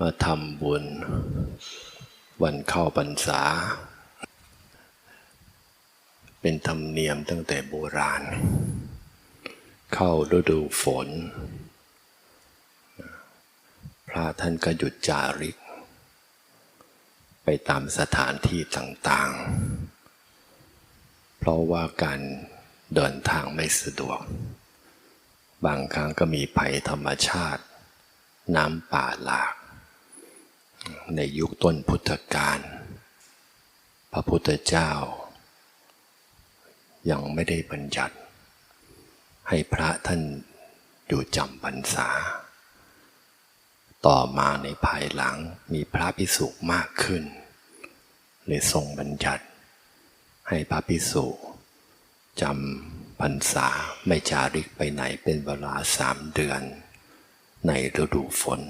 มาทำบุญ วันเข้าพรรษา เป็นธรรมเนียมตั้งแต่โบราณ เข้าฤดูฝน พระท่านก็หยุดจาริก ไปตามสถานที่ต่างๆ เพราะว่าการเดินทางไม่สะดวก บางครั้งก็มีภัยธรรมชาติ น้ำป่าหลาก ในยุคต้นพุทธกาลพระพุทธเจ้า ยังไม่ได้บัญญัติ ให้พระท่านอยู่จำพรรษา ต่อมาในภายหลังมีพระพิสุมากขึ้นเลยทรงบัญญัติ ให้พระพิสุจำพรรษาไม่จาริกไปไหนเป็นเวลาสามเดือน ในฤดูฝน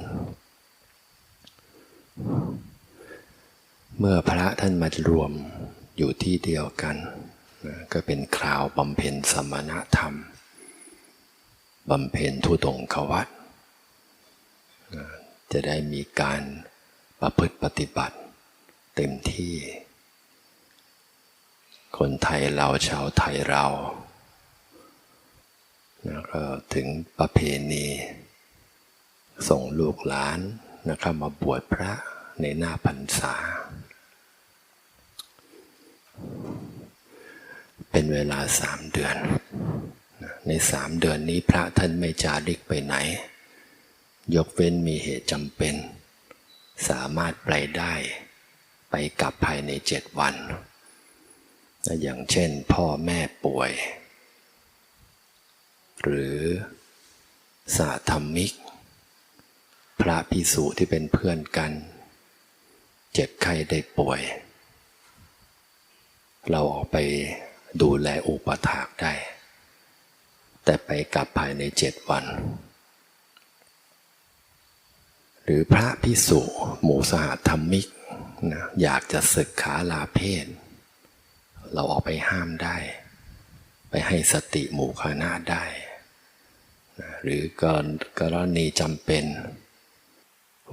เมื่อพระท่านมารวมอยู่ที่เดียวกันนะก็เป็นคราวบำเพ็ญสมณธรรมบำเพ็ญทุดงควัตนะจะได้มีการประพฤติปฏิบัติเต็มที่ คนไทยเราชาวไทยเราแล้วก็ถึงประเพณี ส่งลูกหลาน นะครับมาบวชพระในหน้าพรรษา เป็นเวลาสามเดือน ในสามเดือนนี้พระท่านไม่จาริกไปไหน ยกเว้นมีเหตุจำเป็น สามารถไปได้ไปกลับภายในเจ็ดวันอย่างเช่นพ่อแม่ป่วย หรือสาธรรมิก พระพิสุที่เป็นเพื่อนกัน เจ็บไข้ได้ป่วย เราออกไปดูแลอุปถากได้ แต่ไปกลับภายในเจ็ดวัน หรือพระพิสุหมู่สหธรรมิกนะอยากจะศึกขาลาเพศ เราออกไปห้ามได้ ไปให้สติหมู่คณะได้ หรือกรณีจำเป็น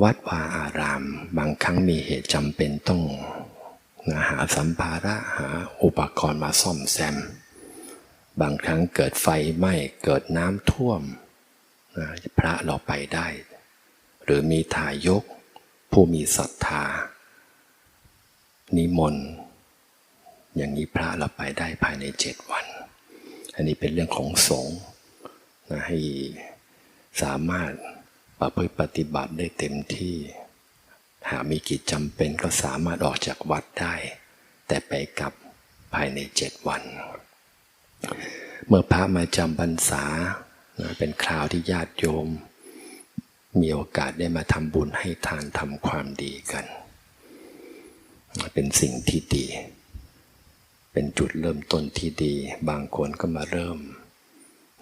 วัดวาอาราม บางครั้งมีเหตุจำเป็นต้องนะหาสัมภาระหาอุปกรณ์มาซ่อมแซม บางครั้งเกิดไฟไหม้เกิดน้ำท่วมนะพระเราไปได้ หรือมีทายก ผู้มีศรัทธา นิมนต์อย่างนี้พระเราไปได้ภายในเจ็ดวัน อันนี้เป็นเรื่องของสงฆ์นะให้สามารถ ประพฤติปฏิบัติได้เต็มที่ หากมีกิจจำเป็นก็สามารถออกจากวัดได้ แต่ไปกลับภายในเจ็ดวัน เมื่อพระมาจำพรรษาเป็นคราวที่ญาติโยม มีโอกาสได้มาทำบุญให้ทานทำความดีกัน เป็นสิ่งที่ดี เป็นจุดเริ่มต้นที่ดี บางคนก็มาเริ่ม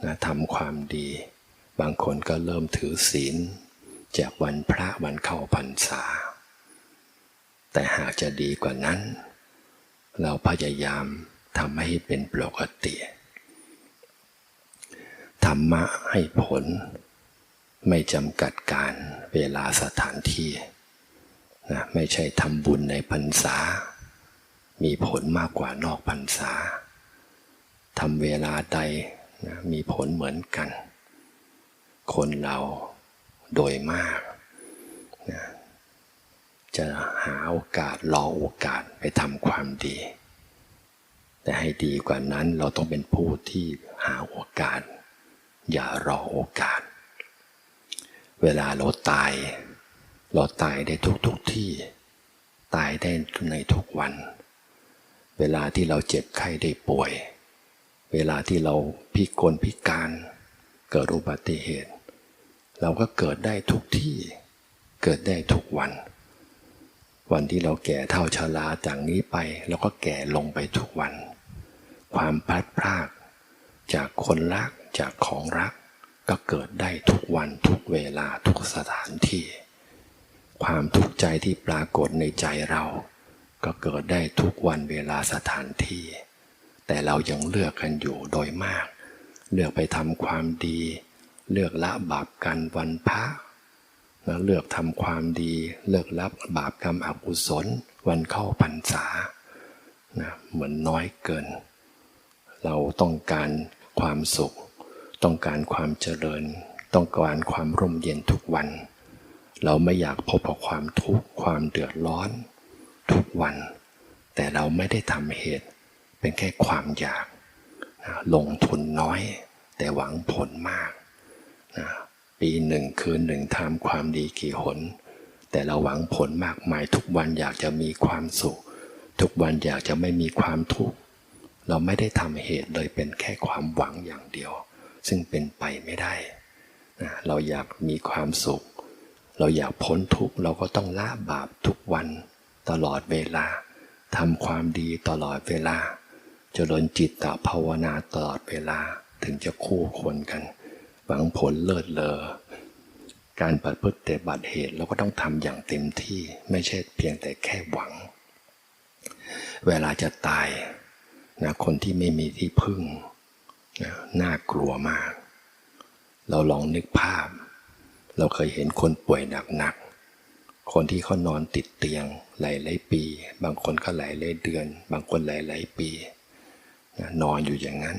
นะทำความดี บางคนก็เริ่มถือศีล จากวันพระวันเข้าพรรษา แต่หากจะดีกว่านั้น เราพยายามทำให้เป็นปกติธรรมะให้ผล ไม่จำกัดการเวลาสถานที่นะไม่ใช่ทำบุญในพรรษา มีผลมากกว่านอกพรรษาทำเวลาใดนะมีผลเหมือนกัน คนเราโดยมากนะจะหาโอกาสรอโอกาสไปทำความดี แต่ให้ดีกว่านั้นเราต้องเป็นผู้ที่หาโอกาส อย่ารอโอกาส เวลาเราตาย เราตายได้ทุกทุกที่ ตายได้ในทุกวัน เวลาที่เราเจ็บไข้ได้ป่วย เวลาที่เราพิกลพิการเกิดอุบัติเหตุ เราก็เกิดได้ทุกที่ เกิดได้ทุกวัน วันที่เราแก่เท่าชราจากนี้ไปเราก็แก่ลงไปทุกวัน ความพลัดพราก จากคนรักจากของรัก ก็เกิดได้ทุกวันทุกเวลาทุกสถานที่ ความทุกข์ใจที่ปรากฏในใจเรา ก็เกิดได้ทุกวันเวลาสถานที่ แต่เรายังเลือกกันอยู่โดยมาก เลือกไปทำความดี เลือกละบาปกันวันพระนะเลือกทำความดี เลิกรับบาปกรรมอกุศล วันเข้าพรรษานะเหมือนน้อยเกิน เราต้องการความสุข ต้องการความเจริญ ต้องการความร่มเย็นทุกวัน เราไม่อยากพบกับความทุกข์ความเดือดร้อน ทุกวัน แต่เราไม่ได้ทำเหตุ เป็นแค่ความอยากนะลงทุนน้อย แต่หวังผลมาก ปีหนึ่งคืนหนึ่งทำความดีกี่หน แต่เราหวังผลมากมายทุกวันอยากจะมีความสุข ทุกวันอยากจะไม่มีความทุกข์เราไม่ได้ทำเหตุเลยเป็นแค่ความหวังอย่างเดียว ซึ่งเป็นไปไม่ได้นะเราอยากมีความสุข เราอยากพ้นทุกข์เราก็ต้องละบาปทุกวัน ตลอดเวลาทำความดีตลอดเวลาเจริญจิตตภาวนาตลอดเวลาถึงจะคู่ควรกัน หวังผลเลิศเลอ การปฏิบัติแต่บัติเหตุเราก็ต้องทำอย่างเต็มที่ไม่ใช่เพียงแต่แค่หวัง เวลาจะตายนะคนที่ไม่มีที่พึ่งนะน่ากลัวมาก เราลองนึกภาพ เราเคยเห็นคนป่วยหนักๆ คนที่เขานอนติดเตียงหลายหลายๆปี บางคนก็หลายหลายๆเดือน บางคนหลายหลายๆปีนะนอนอยู่อย่างนั้น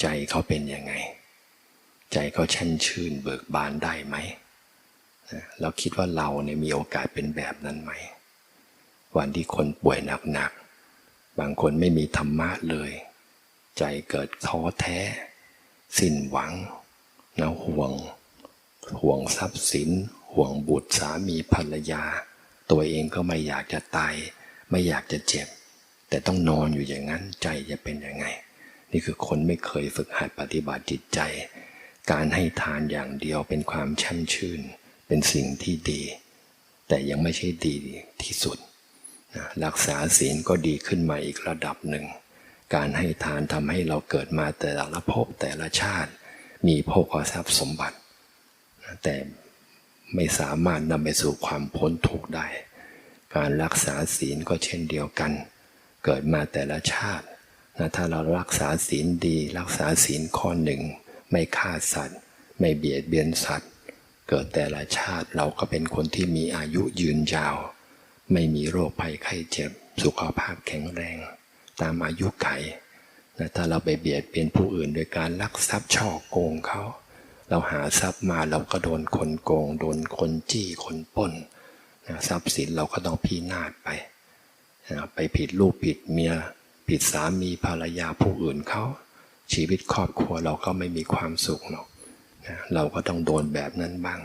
ใจเขาเป็นยังไง ใจเขาแช่นชื่นเบิกบานได้ไหมนะเราคิดว่าเราเนี่ยมีโอกาสเป็นแบบนั้นไหม วันที่คนป่วยหนักๆ บางคนไม่มีธรรมะเลย ใจเกิดท้อแท้ สิ้นหวังนะห่วง ห่วงทรัพย์สิน ห่วงบุตรสามีภรรยา ตัวเองก็ไม่อยากจะตาย ไม่อยากจะเจ็บ แต่ต้องนอนอยู่อย่างนั้นใจจะเป็นยังไง นี่คือคนไม่เคยฝึกหัดปฏิบัติจิตใจ การให้ทานอย่างเดียวเป็นความช่มชื่น เป็นสิ่งที่ดี แต่ยังไม่ใช่ดีที่สุดนะรักษาศีลก็ดีขึ้นมาอีกระดับหนึ่ง การให้ทานทำให้เราเกิดมาแต่ละภพแต่ละชาติ มีโภคทรัพย์สมบัติแต่ไม่สามารถนำไปสู่ความพ้นทุกข์ได้ การรักษาศีลก็เช่นเดียวกัน เกิดมาแต่ละชาตินะถ้าเรารักษาศีลดี รักษาศีลข้อหนึ่ง ไม่ฆ่าสัตว์ ไม่เบียดเบียนสัตว์ เกิดแต่ละชาติเราก็เป็นคนที่มีอายุยืนยาว ไม่มีโรคภัยไข้เจ็บ สุขภาพแข็งแรง ตามอายุไขนะถ้าเราไปเบียดเบียนผู้อื่นโดยการลักทรัพย์ช่อโกงเขาเราหาทรัพย์มาเราก็โดนคนโกง โดนคนจี้คนป้นนะทรัพย์สินเราก็ต้องพินาศไปนะไปผิดลูกผิดเมีย ผิดสามีภรรยาผู้อื่นเขา ชีวิตครอบครัวเราก็ไม่มีความสุขหรอกนะเราก็ต้องโดนแบบนั้นบ้าง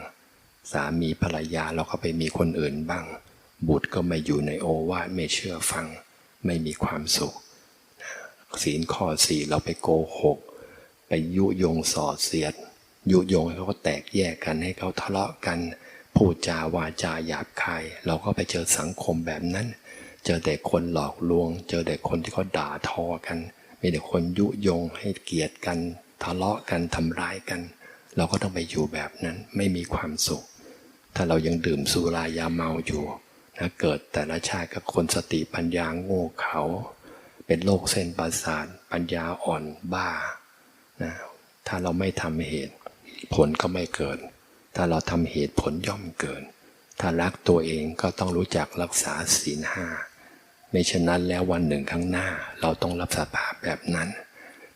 สามีภรรยาเราก็ไปมีคนอื่นบ้าง บุตรก็ไม่อยู่ในโอวาทไม่เชื่อฟัง ไม่มีความสุขศีลข้อสี่เราไปโกหก ไปยุยงส่อเสียด ยุยงให้เขาแตกแยกกันให้เขาทะเลาะกัน พูดจาวาจาหยาบคาย เราก็ไปเจอสังคมแบบนั้น เจอแต่คนหลอกลวง เจอแต่คนที่เขาด่าทอกัน มีแต่คนยุยงให้เกลียดกันทะเลาะกันทำร้ายกัน เราก็ต้องไปอยู่แบบนั้นไม่มีความสุข ถ้าเรายังดื่มสุรายาเมาอยู่นะเกิดแต่ละชาติกับคนสติปัญญาโง่เขาเป็นโรคเส้นประสาทปัญญาอ่อนบ้านะถ้าเราไม่ทำเหตุ ผลก็ไม่เกิด ถ้าเราทำเหตุผลย่อมเกิด ถ้ารักตัวเองก็ต้องรู้จักรักษาศีลห้า ไม่ฉะนั้นแล้ววันหนึ่งข้างหน้า เราต้องรับสภาพแบบนั้น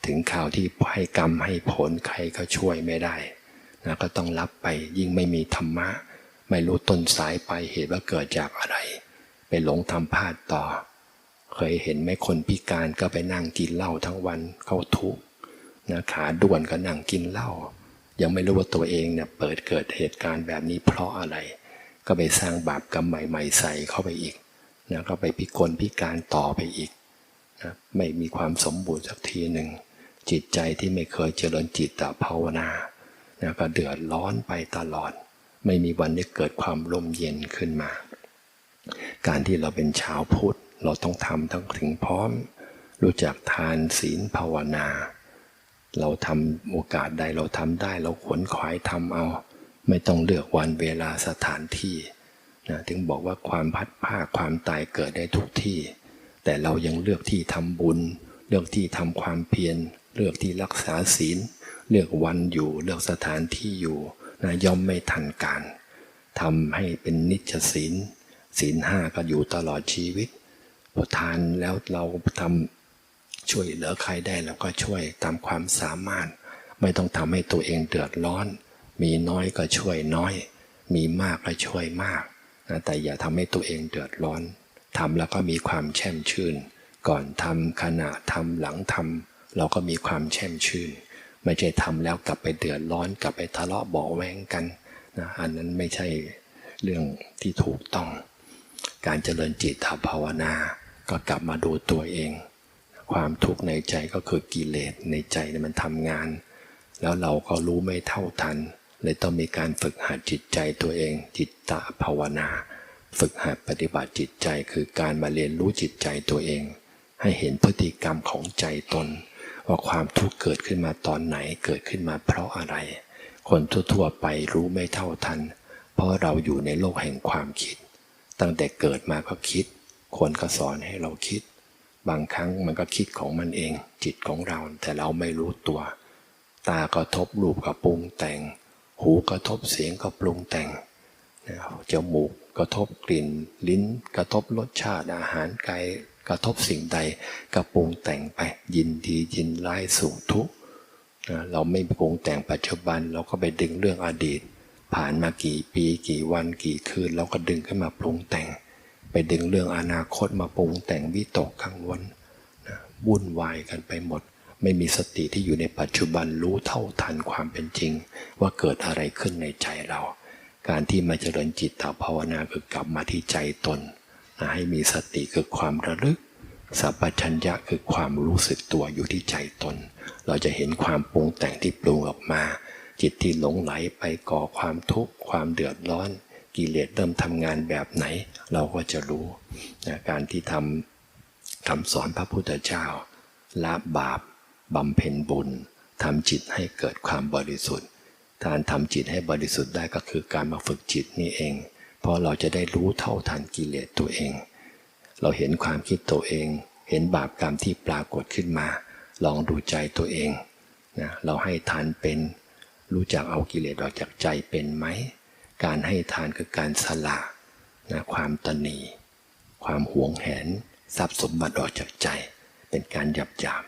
ถึงข่าวที่ให้กรรมให้ผลใครก็ช่วยไม่ได้นะก็ต้องรับไปยิ่งไม่มีธรรมะ ไม่รู้ต้นสายไปเหตุว่าเกิดจากอะไร ไปหลงทำพลาดต่อ เคยเห็นไหมคนพิการก็ไปนั่งกินเหล้าทั้งวันเขาทุกข์นะขาด่วนก็นั่งกินเหล้ายังไม่รู้ว่าตัวเองเนี่ยเปิดเกิดเหตุการณ์แบบนี้เพราะอะไร ก็ไปสร้างบาปกรรมใหม่ ๆ ใส่เข้าไปอีก นะก็ไปพิกลพิการต่อไปอีกนะไม่มีความสมบูรณ์สักทีหนึ่ง จิตใจที่ไม่เคยเจริญจิตตภาวนานะก็เดือดร้อนไปตลอด ไม่มีวันได้เกิดความร่มเย็นขึ้นมา การที่เราเป็นชาวพุทธเราต้องทำทั้งถึงพร้อม รู้จักทานศีลภาวนา เราทำโอกาสใดเราทำได้เราขวนขวายทำเอา ไม่ต้องเลือกวันเวลาสถานที่ นะถึงบอกว่าความพัดผ้าความตายเกิดได้ทุกที่ แต่เรายังเลือกที่ทำบุญ เลือกที่ทำความเพียร เลือกที่รักษาศีล เลือกวันอยู่ เลือกสถานที่อยู่นะย่อมไม่ทันการทำให้เป็นนิจศีลศีลห้าก็อยู่ตลอดชีวิตพอทานแล้วเราทำช่วยเหลือใครได้เราก็ช่วยตามความสามารถ ไม่ต้องทำให้ตัวเองเดือดร้อน มีน้อยก็ช่วยน้อย มีมากก็ช่วยมาก นะแต่อย่าทำให้ตัวเองเดือดร้อนทำแล้วก็มีความแช่มชื่น ก่อนทำขณะทำหลังทำเราก็มีความแช่มชื่น ไม่ใช่ทำแล้วกลับไปเดือดร้อนกลับไปทะเลาะเบาแวงกันนะอันนั้นไม่ใช่เรื่องที่ถูกต้อง การเจริญจิตภาวนา ก็กลับมาดูตัวเอง ความทุกข์ในใจก็คือกิเลสในใจมันทำงาน แล้วเราก็รู้ไม่เท่าทัน เลยต้องมีการฝึกหัดจิตใจตัวเอง จิตตภาวนา ฝึกหัดปฏิบัติจิตใจคือการมาเรียนรู้จิตใจตัวเอง ให้เห็นพฤติกรรมของใจตน ว่าความทุกข์เกิดขึ้นมาตอนไหนเกิดขึ้นมาเพราะอะไร คนทั่วๆไปรู้ไม่เท่าทัน เพราะเราอยู่ในโลกแห่งความคิด ตั้งแต่เกิดมาก็คิดคนก็สอนให้เราคิด บางครั้งมันก็คิดของมันเอง จิตของเราแต่เราไม่รู้ตัว ตากระทบรูปก็ปรุงแต่ง หูกระทบเสียงก็ปรุงแต่งจมูกกระทบกลิ่น ลิ้น กระทบรสชาติอาหารกายกระทบสิ่งใดก็ปรุงแต่งไปยินดียินร้ายสุขทุกข์นะเราไม่ปรุงแต่งปัจจุบันเราก็ไปดึงเรื่องอดีต ผ่านมากี่ปีกี่วันกี่คืนเราก็ดึงขึ้นมาปรุงแต่ง ไปดึงเรื่องอนาคตมาปรุงแต่งวิตกกังวลนะวุ่นวายกันไปหมด ไม่มีสติที่อยู่ในปัจจุบันรู้เท่าทันความเป็นจริง ว่าเกิดอะไรขึ้นในใจเรา การที่มาเจริญจิตตภาวนาคือกลับมาที่ใจตนให้มีสติคือความระลึกสัพพัญญะคือความรู้สึกตัวอยู่ที่ใจตน เราจะเห็นความปรุงแต่งที่ปรุงออกมา จิตที่หลงไหลไปก่อความทุกข์ความเดือดร้อน กิเลสเริ่มทำงานแบบไหน เราก็จะรู้นะการที่ทำคำสอนพระพุทธเจ้าละบาป บำเพ็ญบุญทำจิตให้เกิดความบริสุทธิ์การทำจิตให้บริสุทธิ์ได้ก็คือการมาฝึกจิตนี่เอง เพราะเราจะได้รู้เท่าทันกิเลสตัวเอง เราเห็นความคิดตัวเอง เห็นบาปกรรมที่ปรากฏขึ้นมา ลองดูใจตัวเองนะเราให้ทานเป็น รู้จักเอากิเลสออกจากใจเป็นไหม การให้ทานคือการสละนะความตนี ความหวงแหน ทรัพย์สมบัติออกจากใจ เป็นการหยับยาม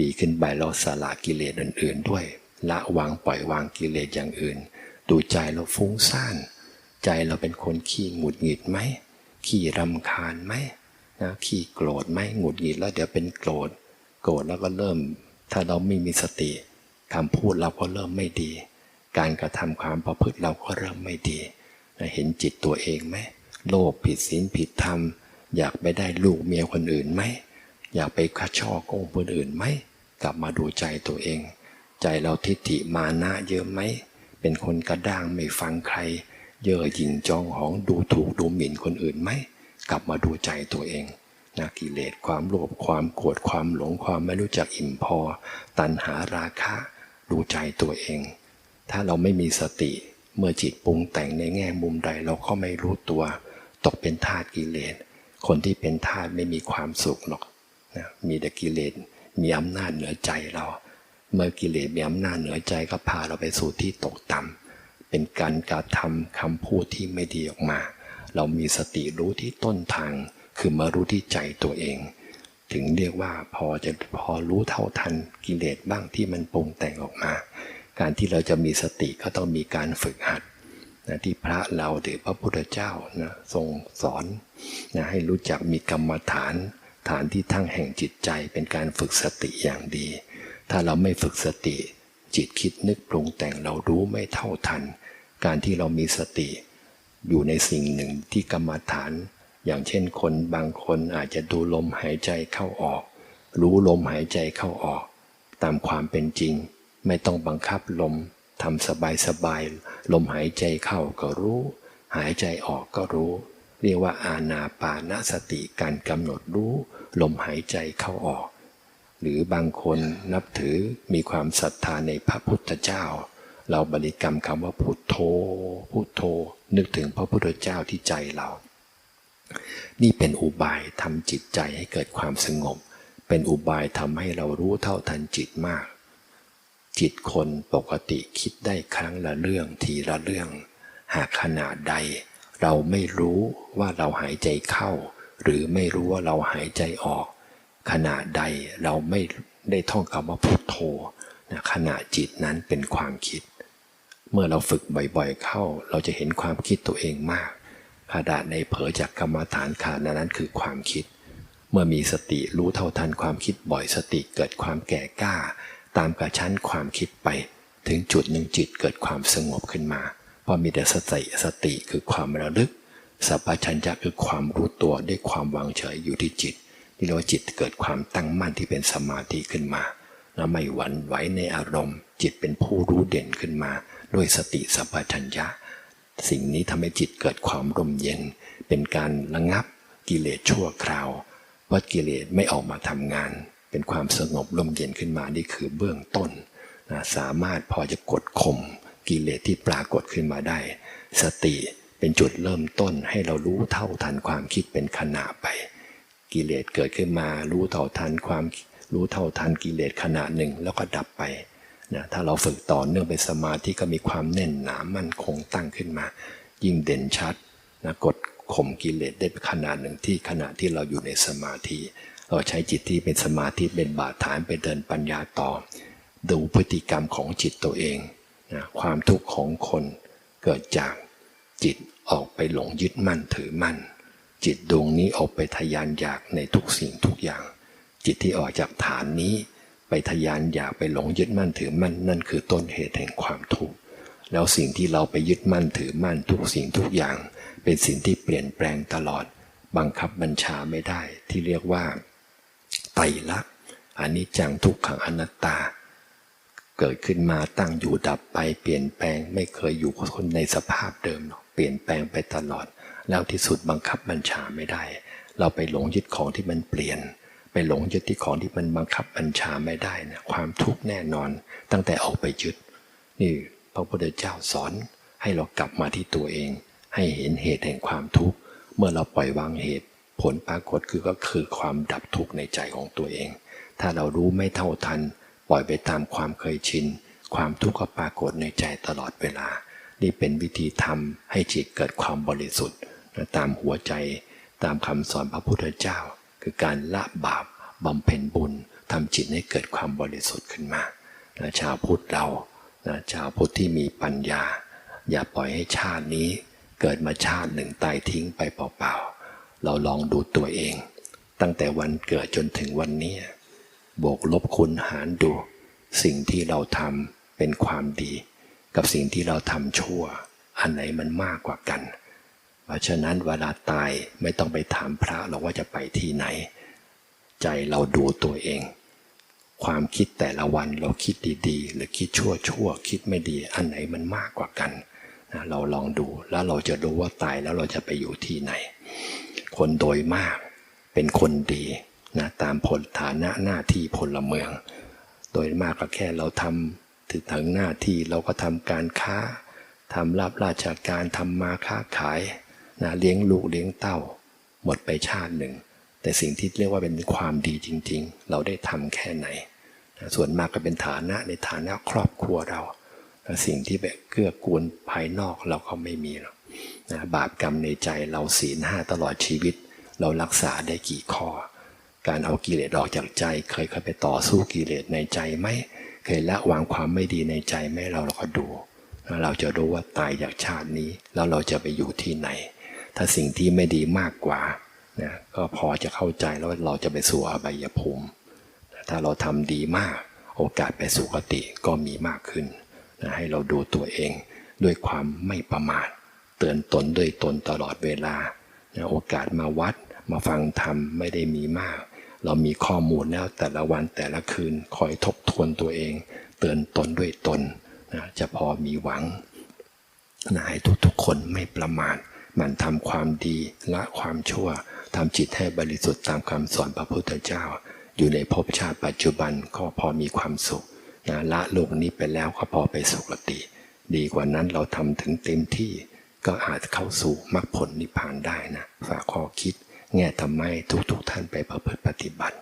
ดีขึ้นไปเราสละกิเลสอื่น ๆ ด้วย ละวางปล่อยวางกิเลสอย่างอื่น ดูใจเราฟุ้งซ่าน ใจเราเป็นคนขี้หงุดหงิดไหมขี้รำคาญไหมนะขี้โกรธไหมหงุดหงิดแล้วเดี๋ยวเป็นโกรธ โกรธแล้วก็เริ่ม ถ้าเราไม่มีสติคำพูดเราก็เริ่มไม่ดี การกระทำความประพฤติเราก็เริ่มไม่ดีนะเห็นจิตตัวเองไหมโลภผิดศีลผิดธรรม อยากไปได้ลูกเมียคนอื่นไหม อยากไปคัดช่อโกงคนอื่นไหมกลับมาดูใจตัวเอง ใจเราทิฏฐิมานะเยอะไหมเป็นคนกระด้างไม่ฟังใคร เย่อหยิ่งจองหองดูถูกดูหมิ่นคนอื่นไหมกลับมาดูใจตัวเองนะกิเลสความโลภความโกรธความหลงความไม่รู้จักอิ่มพอ ตัณหาราคะดูใจตัวเอง ถ้าเราไม่มีสติเมื่อจิตปรุงแต่งในแง่มุมใดเราก็ไม่รู้ตัว ตกเป็นทาสกิเลส คนที่เป็นทาสไม่มีความสุขหรอก นะมีแต่กิเลสมีอำนาจเหนือใจเรา เมื่อกิเลสมีอำนาจเหนือใจก็พาเราไปสู่ที่ตกต่ำเป็นการกระทำคำพูดที่ไม่ดีออกมา เรามีสติรู้ที่ต้นทาง คือมารู้ที่ใจตัวเอง ถึงเรียกว่าพอจะพอรู้เท่าทันกิเลสบ้างที่มันปรุงแต่งออกมา การที่เราจะมีสติก็ต้องมีการฝึกหัดนะที่พระเราหรือพระพุทธเจ้านะทรงสอนนะให้รู้จักมีกรรมฐาน ฐานที่ทั้งแห่งจิตใจเป็นการฝึกสติอย่างดี ถ้าเราไม่ฝึกสติ จิตคิดนึกปรุงแต่งเรารู้ไม่เท่าทัน การที่เรามีสติ อยู่ในสิ่งหนึ่งที่กรรมฐาน อย่างเช่นคนบางคนอาจจะดูลมหายใจเข้าออก รู้ลมหายใจเข้าออก ตามความเป็นจริง ไม่ต้องบังคับลมทำสบายสบายๆลมหายใจเข้าก็รู้ หายใจออกก็รู้ เรียกว่าอาณาปานสติการกำหนดรู้ลมหายใจเข้าออก หรือบางคนนับถือมีความศรัทธาในพระพุทธเจ้า เราบริกรรมคำว่าพุทโธ พุทโธ นึกถึงพระพุทธเจ้าที่ใจเรา นี่เป็นอุบายทำจิตใจให้เกิดความสงบ เป็นอุบายทำให้เรารู้เท่าทันจิตมาก จิตคนปกติคิดได้ครั้งละเรื่องทีละเรื่อง หากขณะใด เราไม่รู้ว่าเราหายใจเข้า หรือไม่รู้ว่าเราหายใจออก ขณะใดเราไม่ได้ท่องคำว่าพุทโธนะขณะจิตนั้นเป็นความคิด เมื่อเราฝึกบ่อยๆเข้า เราจะเห็นความคิดตัวเองมากขณะในเผลอจากกรรมฐานขาดนั้นคือความคิด เมื่อมีสติรู้เท่าทันความคิดบ่อยสติเกิดความแก่กล้า ตามกระชั้นความคิดไป ถึงจุดหนึ่งจิตเกิดความสงบขึ้นมา เพราะมีแต่สติสติคือความระลึกสัพพัญญะคือความรู้ตัวด้วยความวางเฉยอยู่ที่จิตที่เรียกว่าจิตเกิดความตั้งมั่นที่เป็นสมาธิขึ้นมาแล้วไม่หวั่นไหวในอารมณ์ จิตเป็นผู้รู้เด่นขึ้นมา ด้วยสติสัพพัญญะ สิ่งนี้ทำให้จิตเกิดความร่มเย็น เป็นการระงับกิเลสชั่วคราวว่ากิเลสไม่ออกมาทำงาน เป็นความสงบร่มเย็นขึ้นมานี่คือเบื้องต้นนะสามารถพอจะกดข่ม กิเลสที่ปรากฏขึ้นมาได้ สติเป็นจุดเริ่มต้นให้เรารู้เท่าทันความคิดเป็นขณะไป กิเลสเกิดขึ้นมา รู้เท่าทันความรู้เท่าทันกิเลสขณะหนึ่งแล้วก็ดับไปนะถ้าเราฝึกต่อเนื่องเป็นสมาธิก็มีความแน่นหนามั่นคงตั้งขึ้นมา ยิ่งเด่นชัดนะกดข่มกิเลสได้ขนาดหนึ่งที่ขณะที่เราอยู่ในสมาธิ เราใช้จิตที่เป็นสมาธิเป็นบาดฐานไปเดินปัญญาต่อ ดูพฤติกรรมของจิตตัวเอง นะความทุกข์ของคนเกิดจากจิตออกไปหลงยึดมั่นถือมั่น จิตดวงนี้ออกไปทยานอยากในทุกสิ่งทุกอย่าง จิตที่ออกจากฐานนี้ ไปทยานอยากไปหลงยึดมั่นถือมั่น นั่นคือต้นเหตุแห่งความทุกข์แล้วสิ่งที่เราไปยึดมั่นถือมั่นทุกสิ่งทุกอย่าง เป็นสิ่งที่เปลี่ยนแปลงตลอด บังคับบัญชาไม่ได้ที่เรียกว่า ไตรลักษณ์อันนี้จังทุกขังอนัตตา เกิดขึ้นมาตั้งอยู่ดับไป เปลี่ยนแปลงไม่เคยอยู่คนในสภาพเดิมหรอกเปลี่ยนแปลงไปตลอด แล้วที่สุดบังคับบัญชาไม่ได้ เราไปหลงยึดของที่มันเปลี่ยน ไปหลงยึดที่ของที่มันบังคับบัญชาไม่ได้นะความทุกข์แน่นอน ตั้งแต่ออกไปยึด นี่พระพุทธเจ้าสอนให้เรากลับมาที่ตัวเอง ให้เห็นเหตุแห่งความทุกข์เมื่อเราปล่อยวางเหตุ ผลปรากฏคือก็คือความดับทุกข์ในใจของตัวเอง ถ้าเรารู้ไม่เท่าทัน ล่อยไปตามความเคยชิน ความทุกข์ก็ปรากฏในใจตลอดเวลา นี่เป็นวิธีทำให้จิตเกิดความบริสุทธิ์ตามหัวใจ ตามคำสอนพระพุทธเจ้า คือการละบาปบำเพ็ญบุญทำจิตให้เกิดความบริสุทธิ์ขึ้นมาชาวพุทธเราชาวพุทธที่มีปัญญา อย่าปล่อยให้ชาตินี้ เกิดมาชาติหนึ่งตายทิ้งไปเปล่าๆเราลองดูตัวเอง ตั้งแต่วันเกิดจนถึงวันนี้ บวกลบคูณหารดู สิ่งที่เราทำเป็นความดี กับสิ่งที่เราทำชั่ว อันไหนมันมากกว่ากัน เพราะฉะนั้นเวลาตายไม่ต้องไปถามพระเราว่าจะไปที่ไหน ใจเราดูตัวเอง ความคิดแต่ละวันเราคิดดีๆ หรือคิดชั่วชั่วคิดไม่ดี อันไหนมันมากกว่ากันนะเราลองดูแล้วเราจะรู้ว่าตายแล้วเราจะไปอยู่ที่ไหน คนโดยมากเป็นคนดี นะตามผลฐานะหน้าที่พลเมือง โดยมากก็แค่เราทำถึงถึงหน้าที่เราก็ทำการค้าทำรับราชการทำมาค้าขายนะเลี้ยงลูกเลี้ยงเต้า หมดไปชาติหนึ่ง แต่สิ่งที่เรียกว่าเป็นความดีจริง ๆ เราได้ทำแค่ไหนนะส่วนมากก็เป็นฐานะในฐานะครอบครัวเรานะสิ่งที่แบบเกื้อกูลภายนอกเราก็ไม่มีหรอกนะบาปกรรมในใจเราศีลห้าตลอดชีวิต เรารักษาได้กี่ข้อ การเอากิเลสออกจากใจ เคยเคยไปต่อสู้กิเลสในใจไหมเคยละวางความไม่ดีในใจไหมเราเราก็ดูแล้วเราจะรู้ว่าตายจากชาตินี้ แล้วเราจะไปอยู่ที่ไหน ถ้าสิ่งที่ไม่ดีมากกว่านะก็พอจะเข้าใจแล้วว่าเราจะไปสู่อบายภูมิ ถ้าเราทำดีมาก โอกาสไปสุคติก็มีมากขึ้นนะให้เราดูตัวเองด้วยความไม่ประมาทเตือนตนด้วยตนตลอดเวลานะโอกาสมาวัดมาฟังธรรมไม่ได้มีมาก เรามีข้อมูลแล้วแต่ละวันแต่ละคืนคอยทบทวนตัวเอง เตือนตนด้วยตนนะจะพอมีหวังนะให้ทุกๆคนไม่ประมาทมันทำความดีละความชั่วทำจิตให้บริสุทธิ์ตามคำสอนพระพุทธเจ้า อยู่ในภพชาติปัจจุบันก็พอมีความสุขนะละโลกนี้ไปแล้วก็พอไปสุคติ ดีกว่านั้นเราทำถึงเต็มที่ก็อาจเข้าสู่มรรคผลนิพพานได้นะฝากข้อคิด แง่ทำไมทุกๆทท่านไปประพฤติปฏิบัติ